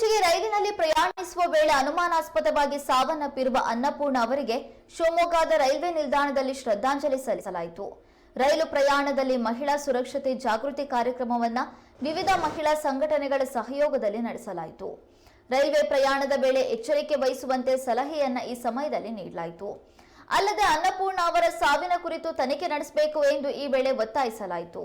ಇತ್ತೀಚೆಗೆ ರೈಲಿನಲ್ಲಿ ಪ್ರಯಾಣಿಸುವ ವೇಳೆ ಅನುಮಾನಾಸ್ಪದವಾಗಿ ಸಾವನ್ನಪ್ಪಿರುವ ಅನ್ನಪೂರ್ಣ ಅವರಿಗೆ ಶಿವಮೊಗ್ಗದ ರೈಲ್ವೆ ನಿಲ್ದಾಣದಲ್ಲಿ ಶ್ರದ್ಧಾಂಜಲಿ ಸಲ್ಲಿಸಲಾಯಿತು. ರೈಲು ಪ್ರಯಾಣದಲ್ಲಿ ಮಹಿಳಾ ಸುರಕ್ಷತೆ ಜಾಗೃತಿ ಕಾರ್ಯಕ್ರಮವನ್ನ ವಿವಿಧ ಮಹಿಳಾ ಸಂಘಟನೆಗಳ ಸಹಯೋಗದಲ್ಲಿ ನಡೆಸಲಾಯಿತು. ರೈಲ್ವೆ ಪ್ರಯಾಣದ ವೇಳೆ ಎಚ್ಚರಿಕೆ ವಹಿಸುವಂತೆ ಸಲಹೆಯನ್ನ ಈ ಸಮಯದಲ್ಲಿ ನೀಡಲಾಯಿತು. ಅಲ್ಲದೆ ಅನ್ನಪೂರ್ಣ ಅವರ ಸಾವಿನ ಕುರಿತು ತನಿಖೆ ನಡೆಸಬೇಕು ಎಂದು ಈ ವೇಳೆ ಒತ್ತಾಯಿಸಲಾಯಿತು.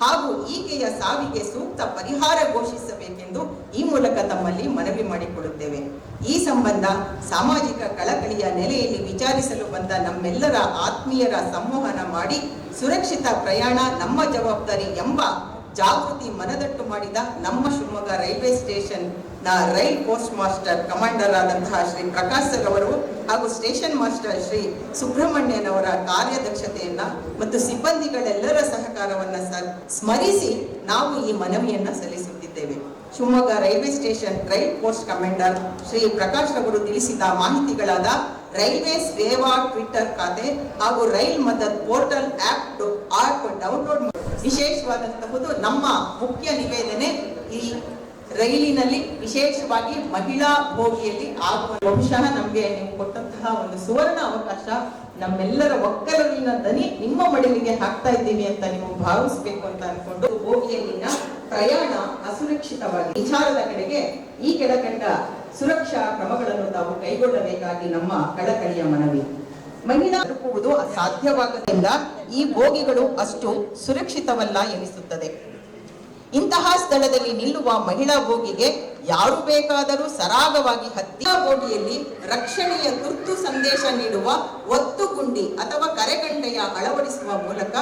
ಹಾಗೂ ಈಕೆಯ ಸಾವಿಗೆ ಸೂಕ್ತ ಪರಿಹಾರ ಘೋಷಿಸಬೇಕೆಂದು ಈ ಮೂಲಕ ತಮ್ಮಲ್ಲಿ ಮನವಿ ಮಾಡಿಕೊಡುತ್ತೇವೆ ಈ ಸಂಬಂಧ ಸಾಮಾಜಿಕ ಕಳಕಳಿಯ ನೆಲೆಯಲ್ಲಿ ವಿಚಾರಿಸಲು ಬಂದ ನಮ್ಮೆಲ್ಲರ ಆತ್ಮೀಯರ ಸಂವಹನ ಮಾಡಿ ಸುರಕ್ಷಿತ ಪ್ರಯಾಣ ನಮ್ಮ ಜವಾಬ್ದಾರಿ ಎಂಬ ಜಾಗೃತಿ ಮನದಟ್ಟು ಮಾಡಿದ ನಮ್ಮ ಶಿವಮೊಗ್ಗ ರೈಲ್ವೆ ಸ್ಟೇಷನ್ನ ರೈಲ್ ಪೋಸ್ಟ್ ಮಾಸ್ಟರ್ ಕಮಾಂಡರ್ ಆದಂತಹ ಶ್ರೀ ಪ್ರಕಾಶ್ ಸರ್ ಅವರು ಹಾಗೂ ಸ್ಟೇಷನ್ ಮಾಸ್ಟರ್ ಶ್ರೀ ಸುಬ್ರಹ್ಮಣ್ಯನವರ ಕಾರ್ಯದಕ್ಷತೆಯನ್ನ ಮತ್ತು ಸಿಬ್ಬಂದಿಗಳೆಲ್ಲರ ಸಹಕಾರವನ್ನ ಸ- ಸ್ಮರಿಸಿ ನಾವು ಈ ಮನವಿಯನ್ನ ಸಲ್ಲಿಸುತ್ತಿದ್ದೇವೆ. Shivamogga railway station rail post commander Shri Prakash ಅವರು ತಿಳಿಸಿದ ಮಾಹಿತಿಗಳಾದ ರೈಲ್ವೆ ಸೇವಾ ಟ್ವಿಟರ್ ಖಾತೆ ಹಾಗೂ rail Madad portal app app download ಮಾಡಿ. ವಿಶೇಷವಾದಂತಹುದು ನಮ್ಮ ಮುಖ್ಯ ನಿವೇದನೆ ಈ ರೈಲಿನಲ್ಲಿ ವಿಶೇಷವಾಗಿ ಮಹಿಳಾ ಭೋಗಿಯಲ್ಲಿ ಆಗುವ ಬಹುಶಃ ನಮಗೆ ನೀವು ಕೊಟ್ಟಂತಹ ಒಂದು ಸುವರ್ಣ ಅವಕಾಶ ನಮ್ಮೆಲ್ಲರ ಒಕ್ಕಲಿನ ದನಿ ನಿಮ್ಮ ಮಡಿಲಿಗೆ ಹಾಕ್ತಾ ಇದ್ದೀವಿ ಅಂತ ನೀವು ಭಾವಿಸ್ಬೇಕು ಅಂತ ಅನ್ಕೊಂಡು ಭೋಗಿಯಲ್ಲಿನ ಪ್ರಯಾಣ ಅಸುರಕ್ಷಿತವಾಗಿ. ವಿಚಾರದ ಕಡೆಗೆ ಈ ಕೆಳಕಂಡ ಸುರಕ್ಷಾ ಕ್ರಮಗಳನ್ನು ತಾವು ಕೈಗೊಳ್ಳಬೇಕಾಗಿ ನಮ್ಮ ಕಳಕಳಿಯ ಮನವಿ. ಮಹಿಳಾ ತಲುಪುವುದು ಅಸಾಧ್ಯವಾಗದಿಂದ ಈ ಬೋಗಿಗಳು ಅಷ್ಟು ಸುರಕ್ಷಿತವಲ್ಲ ಎನಿಸುತ್ತದೆ. ಇಂತಹ ಸ್ಥಳದಲ್ಲಿ ನಿಲ್ಲುವ ಮಹಿಳಾ ಬೋಗಿಗೆ ಯಾರು ಬೇಕಾದರೂ ಸರಾಗವಾಗಿ ಹತ್ತಿ ಬೋಗಿಯಲ್ಲಿ ರಕ್ಷಣೆಯ ತುರ್ತು ಸಂದೇಶ ನೀಡುವ ಒತ್ತುಗುಂಡಿ ಅಥವಾ ಕರೆಗಂಟೆಯ ಅಳವಡಿಸುವ ಮೂಲಕ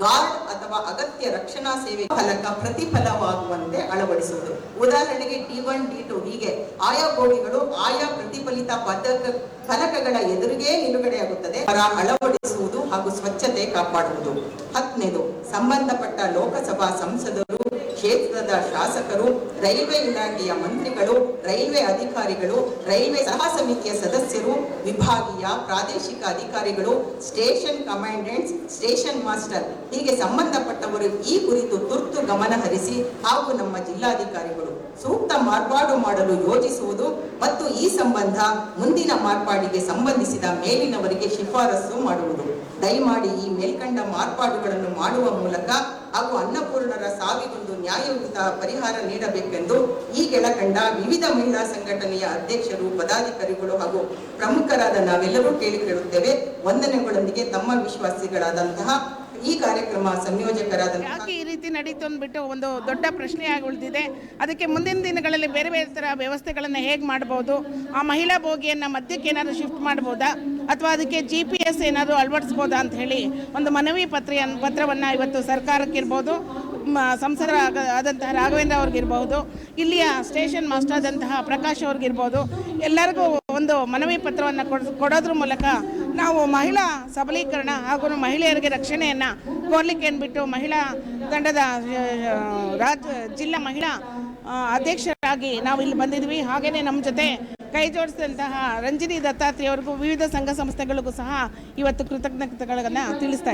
ಗಾರ್ಡ್ ಅಥವಾ ಅಗತ್ಯ ರಕ್ಷಣಾ ಸೇವೆ ಫಲಕ ಪ್ರತಿಫಲವಾಗುವಂತೆ ಅಳವಡಿಸುವುದು. ಉದಾಹರಣೆಗೆ ಟಿ ಒನ್ ಟಿ ಟು ಹೀಗೆ ಆಯಾ ಬೋಗಿಗಳು ಆಯಾ ಪ್ರತಿಫಲಿತ ಪದಕ ಫಲಕಗಳ ಎದುರಿಗೆ ನಿಲುಗಡೆಯಾಗುತ್ತದೆ. ಅವರ ಅಳವಡಿಸುವುದು ಹಾಗೂ ಸ್ವಚ್ಛತೆ ಕಾಪಾಡುವುದು. ಹತ್ತನೇದು, ಸಂಬಂಧಪಟ್ಟ ಲೋಕಸಭಾ ಸಂಸದರು ಕ್ಷೇತ್ರದ ಶಾಸಕರು, ರೈಲ್ವೆ ಇಲಾಖೆಯ ಮಂತ್ರಿಗಳು, ರೈಲ್ವೆ ಅಧಿಕಾರಿಗಳು, ರೈಲ್ವೆ ಸಲಹಾ ಸಮಿತಿಯ ಸದಸ್ಯರು, ವಿಭಾಗೀಯ ಪ್ರಾದೇಶಿಕ ಅಧಿಕಾರಿಗಳು, ಸ್ಟೇಷನ್ ಕಮಾಂಡೆಂಟ್ಸ್, ಸ್ಟೇಷನ್ ಮಾಸ್ಟರ್ ಹೀಗೆ ಸಂಬಂಧಪಟ್ಟವರು ಈ ಕುರಿತು ತುರ್ತು ಗಮನ ಹರಿಸಿ ಹಾಗೂ ನಮ್ಮ ಜಿಲ್ಲಾಧಿಕಾರಿಗಳು ಸೂಕ್ತ ಮಾರ್ಪಾಡು ಮಾಡಲು ಯೋಜಿಸುವುದು ಮತ್ತು ಈ ಸಂಬಂಧ ಮುಂದಿನ ಮಾರ್ಪಾಡಿಗೆ ಸಂಬಂಧಿಸಿದ ಮೇಲಿನವರಿಗೆ ಶಿಫಾರಸು ಮಾಡುವುದು. ದಯಮಾಡಿ ಈ ಮೇಲ್ಕಂಡ ಮಾರ್ಪಾಡುಗಳನ್ನು ಮಾಡುವ ಮೂಲಕ ಹಾಗೂ ಅನ್ನಪೂರ್ಣರ ಸಾವಿಗೊಂದು ನ್ಯಾಯಯುತ ಪರಿಹಾರ ನೀಡಬೇಕೆಂದು ಈ ಕೆಳಕಂಡ ವಿವಿಧ ಮಹಿಳಾ ಸಂಘಟನೆಯ ಅಧ್ಯಕ್ಷರು, ಪದಾಧಿಕಾರಿಗಳು ಹಾಗೂ ಪ್ರಮುಖರಾದ ನಾವೆಲ್ಲರೂ ಕೇಳಿಕೊಳ್ಳುತ್ತೇವೆ ವಂದನೆಗಳೊಂದಿಗೆ ತಮ್ಮ ವಿಶ್ವಾಸಿಗಳಾದಂತಹ ಈ ಕಾರ್ಯಕ್ರಮ ಸಂಯೋಜಕರಾದಂತಹ ರೀತಿ ನಡೀತು ಅಂದ್ಬಿಟ್ಟು ಒಂದು ದೊಡ್ಡ ಪ್ರಶ್ನೆ ಆಗಿ ಉಳಿದಿದೆ. ಅದಕ್ಕೆ ಮುಂದಿನ ದಿನಗಳಲ್ಲಿ ಬೇರೆ ಬೇರೆ ಥರ ವ್ಯವಸ್ಥೆಗಳನ್ನು ಹೇಗೆ ಮಾಡ್ಬೋದು? ಆ ಮಹಿಳಾ ಬೋಗಿಯನ್ನು ಮಧ್ಯಕ್ಕೆ ಏನಾದರೂ ಶಿಫ್ಟ್ ಮಾಡ್ಬೋದಾ? ಅಥವಾ ಅದಕ್ಕೆ ಜಿ ಪಿ ಎಸ್ ಏನಾದರೂ ಅಳವಡಿಸ್ಬೋದಾ ಅಂತ ಹೇಳಿ ಒಂದು ಮನವಿ ಪತ್ರ ಪತ್ರವನ್ನು ಇವತ್ತು ಸರ್ಕಾರಕ್ಕಿರ್ಬೋದು, ಮ- ಸಂಸದ ಆಗ- ಆದಂತಹ ರಾಘವೇಂದ್ರ ಅವ್ರಿಗಿರ್ಬೋದು, ಇಲ್ಲಿಯ ಸ್ಟೇಷನ್ ಮಾಸ್ಟರ್ ಆದಂತಹ ಪ್ರಕಾಶ್ ಅವ್ರಿಗಿರ್ಬೋದು, ಎಲ್ಲರಿಗೂ ಒಂದು ಮನವಿ ಪತ್ರವನ್ನು ಕೊಡೋದ್ರ ಮೂಲಕ ನಾವು ಮಹಿಳಾ ಸಬಲೀಕರಣ ಹಾಗೂ ಮಹಿಳೆಯರಿಗೆ ರಕ್ಷಣೆಯನ್ನು ಕೋರ್ಲಿಕ್ಕೆ ಅಂದ್ಬಿಟ್ಟು ಮಹಿಳಾ ತಂಡದ ರಾಜ್ಯ, ಜಿಲ್ಲಾ ಮಹಿಳಾ ಅಧ್ಯಕ್ಷರಾಗಿ ನಾವು ಇಲ್ಲಿ ಬಂದಿದ್ವಿ. ಹಾಗೆಯೇ ನಮ್ಮ ಜೊತೆ ಕೈ ಜೋಡಿಸಿದಂತಹ ರಂಜಿನಿ ದತ್ತಾತ್ರಿ ಅವ್ರಿಗೂ ವಿವಿಧ ಸಂಘ ಸಂಸ್ಥೆಗಳಿಗೂ ಸಹ ಇವತ್ತು ಕೃತಜ್ಞತೆಗಳನ್ನು ತಿಳಿಸ್ತಾ